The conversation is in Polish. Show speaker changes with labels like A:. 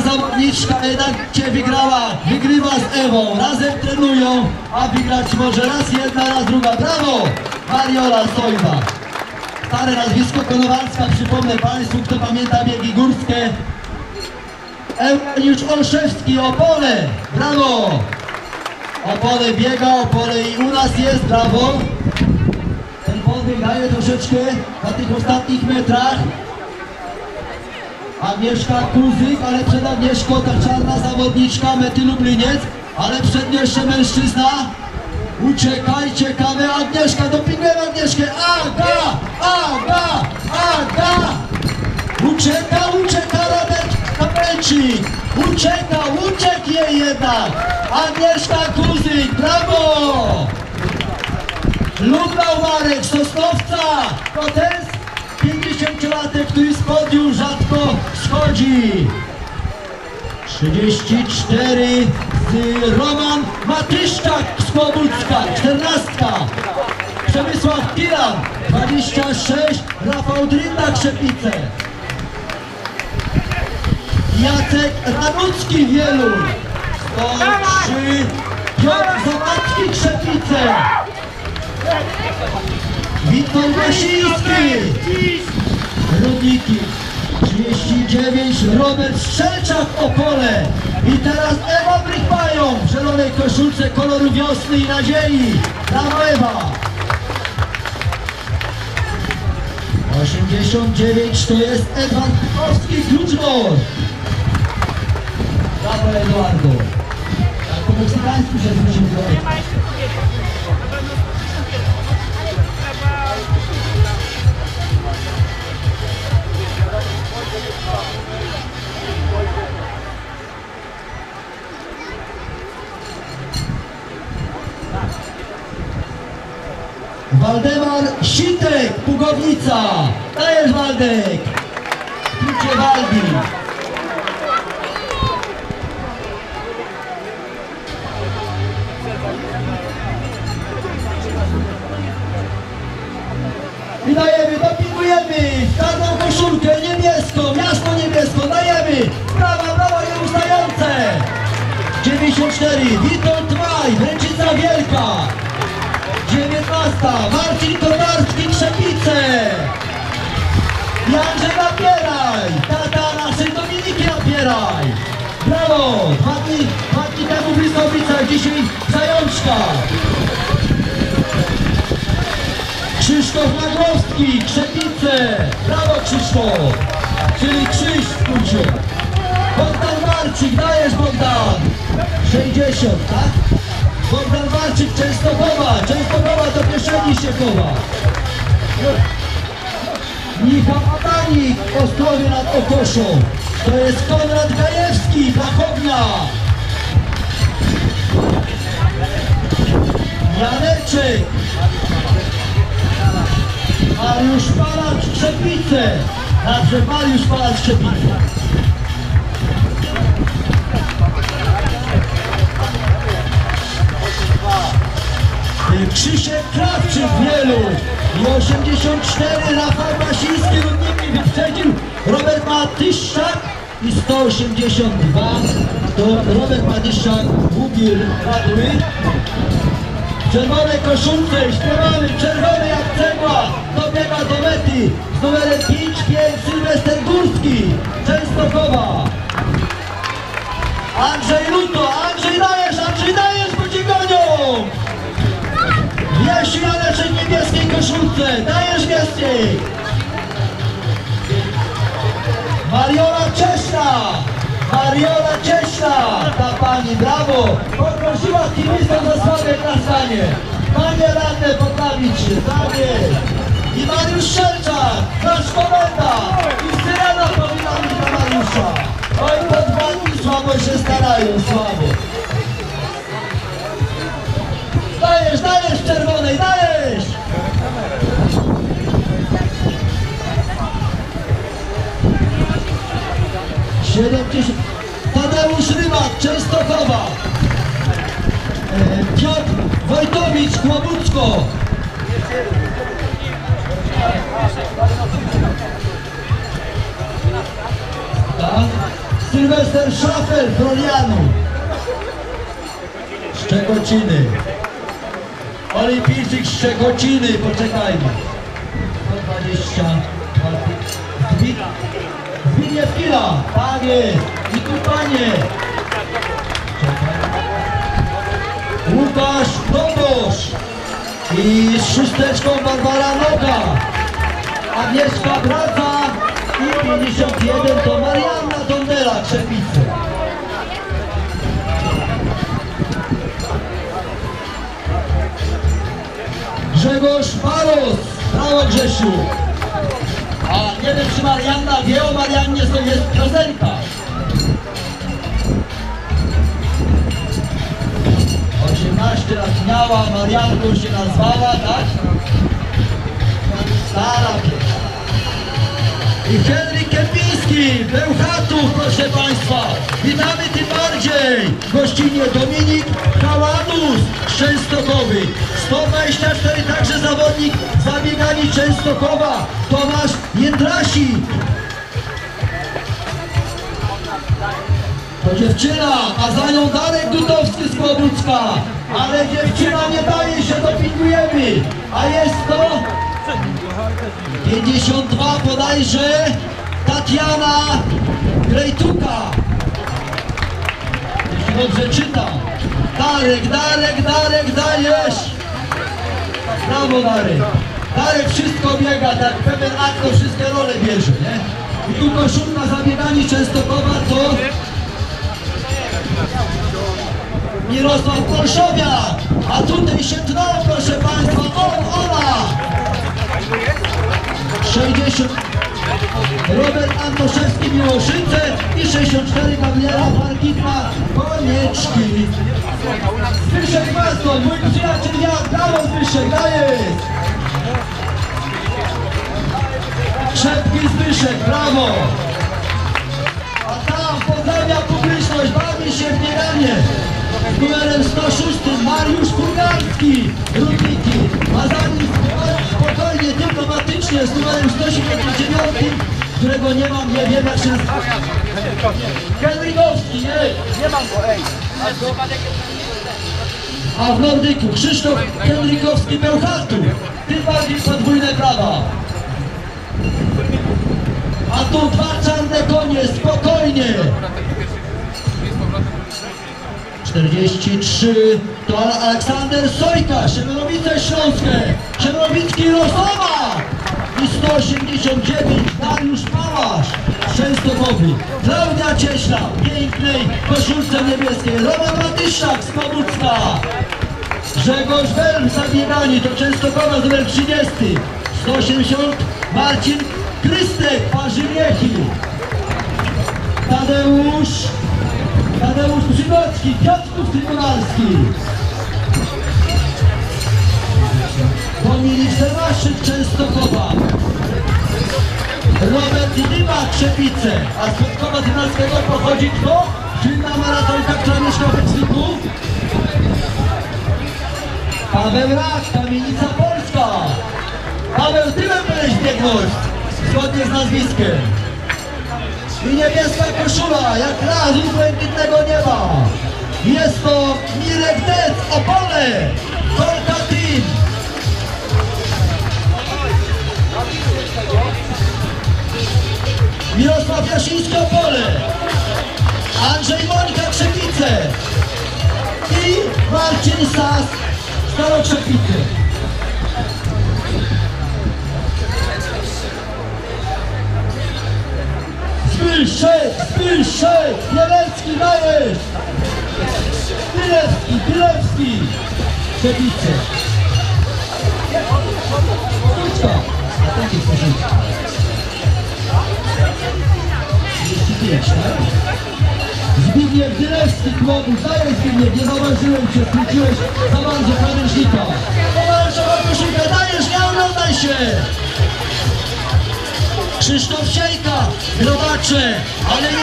A: zawodniczka jednak cię wygrała, wygrywa z Ewą, razem trenują, a wygrać może raz jedna, raz druga. Brawo! Mariola Sojba. Stare nazwisko Konowarska, przypomnę Państwu, kto pamięta biegi górskie. Eugeniusz Olszewski, Opole, brawo! Opole biega, Opole i u nas jest, brawo! Ten podbieg daje troszeczkę na tych ostatnich metrach. Agnieszka Kuzyk, ale przed Agnieszką ta czarna zawodniczka Mety Lubliniec, ale przed nią jeszcze mężczyzna. Uciekaj, ciekawe, Agnieszka, dopingujemy Agnieszkę, Aga, Aga, Aga! Ucieka, ucieka Robert Kapelczyk, ucieka, uciekł jej jednak. Agnieszka Kuzyk, brawo! Lublał Marek Sosnowca, to rzadko schodzi. 34 z Roman Matyszczak z Kłobucka, 14. Przemysław Piran, 26, Rafał Drynda Krzepice. Jacek Ranucki Wieluń, 103, Piotr Zawadzki Krzepice. Wiktor Gasiński, Rudniki, 39, Robert Strzelczak Opole i teraz Ewa Brychmają w zielonej koszulce koloru wiosny i nadziei. Brawo Ewa! 89 to jest Edward Kowski Kluczmor. Brawo Eduardo. Tak po meksykańsku się musimy zrobić. Waldemar Sitek, Pugownica. Dajesz Waldek. Klucze Waldi. I dajemy, dopingujemy. Czarną koszulkę niebieską, jasno niebieską. Dajemy. Brawa, brawa, nieustające. 94, Witold 19. Marcin Kotarski Krzepice. Andrzej Napieraj. Tata naszej Dominiki Napieraj. Brawo. Dwa dni, dwa dzisiaj Zajączka. Krzysztof Nagrowski, Krzepice. Brawo Krzysztof. Czyli Krzyś w skrócie. Bogdan Marcik, dajesz Bogdan. 60, tak? Bogdan Walczyk, Częstochowa, Częstochowa do kieszeni się chowa. Michał Adanik, Ostrowie nad Okoszą. To jest Konrad Gajewski, Blachownia. Janeczek. Mariusz Palacz, Krzepice. Także Mariusz Palacz, Krzepice. Krzysiek Krawczyk wielu i 84 Rafał Basiński Rudniki wyprzedził. Robert Matyszczak i 182 to Robert Matyszczak Bubiel padły. W czerwonej koszulce śpiewamy czerwony jak cegła. Dobiega do mety z numerem 5-5 Sylwester Górski Mariola Cześna! Mariola Cześna! Ta pani, brawo! Poprosiła kibicom za słabe klaskanie. Panie radne, poprawić się, tak. I Mariusz Szelczak, nasz komenda! I syrena powinna być dla Mariusza. Oj, podwładni słabo się starają, słabo. Wojtowicz, Kłobucko. Tak? Sylwester Schafer, Brolianu. Szczekociny. Olimpijczyk Szczekociny, poczekajmy. 120. Zbig- Zbigniew Kila, panie i tu panie. I z szósteczką Barbara Noga. Agnieszka Braca i 51 to Marianna Tondela, Krzepice. Grzegorz Baros, brawo Grzesiu. A nie wiem czy Marianna wie o Mariannie, to jest piosenka. 18 lat miała, Marianką się nazwała, tak? Stara. I Henryk Kępiński, Bełchatów, proszę Państwa. Witamy tym bardziej. Gościnie Dominik Kaładus, Częstochowy. 124 także zawodnik zabiegani Częstochowa, Tomasz Jędrasik. To dziewczyna, a za nią Darek Dutowski z Kłobucka. Ale dziewczyna nie daje się, dopingujemy. A jest to 52 bodajże Tatiana Grejtuka. Jeśli dobrze czytam. Darek, Darek, Darek, dajesz. Brawo Darek. Darek wszystko biega, tak pewien akt to wszystkie role bierze, nie? I tu koszulka zabiegani Częstochowa to Mirosław Polszowiak, a tutaj się tną, proszę Państwa, on, ona! 60 Robert Antoszewski Miłoszyce i 64 Gabriela Parkitna Konieczki. Zbyszek Baston, mój przyjaciel ja, brawo Zbyszek, dajesz! Szepki Zbyszek, brawo! A tam pozdrawia publiczność, bawi się w bieganie. Numerem 106 Mariusz Kurgalski, Rudniki. A za spokojnie, dyplomatycznie z numerem 179, którego nie mam, nie wiem jak się nazywa. Henrykowski, nie?
B: Nie mam go, ej.
A: A w Nordyku Krzysztof Henrykowski Bełchatu. Tym bardziej podwójne prawa. A tu dwa czarne konie, spokojnie. 43 to Aleksander Sojka, Szemerowice Śląskie, Szemerowicki Rosowa i 189 Dariusz Pałasz, Częstochowy, Klaudia Cieśla, pięknej koszulce niebieskiej, Roman Matyszak z Kobucka, Grzegorz Welm zabiegani, to Częstochowa numer 30, 180 Marcin Krystek, Parzymiechy, Tadeusz Tadeusz Przygocki, Piotrków Trybunalski. Dominik Zemaszyk, Częstochowa. Robert Dyma, Krzepice. A z Piotrkowa Trybunalskiego pochodzi kto? Czynna maratonka, która mieszka w Mexiku? Paweł Rak, Kamienica Polska. Paweł, tyłem będziesz biegnąć, zgodnie z nazwiskiem. I niebieska koszula, jak razu błękitnego nieba. Jest to Mirek Dec, Opole, Kolka Team. Mirosław Jasiński, Opole. Andrzej Monika, Krzepice. I Marcin Sas, Starokrzepice. Zbyszek, Bielecki dajesz! Bilewski, Bilewski! Przebicie. Krótka. A takie porządki. 35, tak? Zbigniew Bilewski, Kłobus, dajesz Zbigniew, nie zauważyłem cię, skróciłeś za bardzo krawężnika. Pomarańczowa koszulka, dajesz, nie oglądaj się! Krzysztof Siejka, Grobacze, ale nie...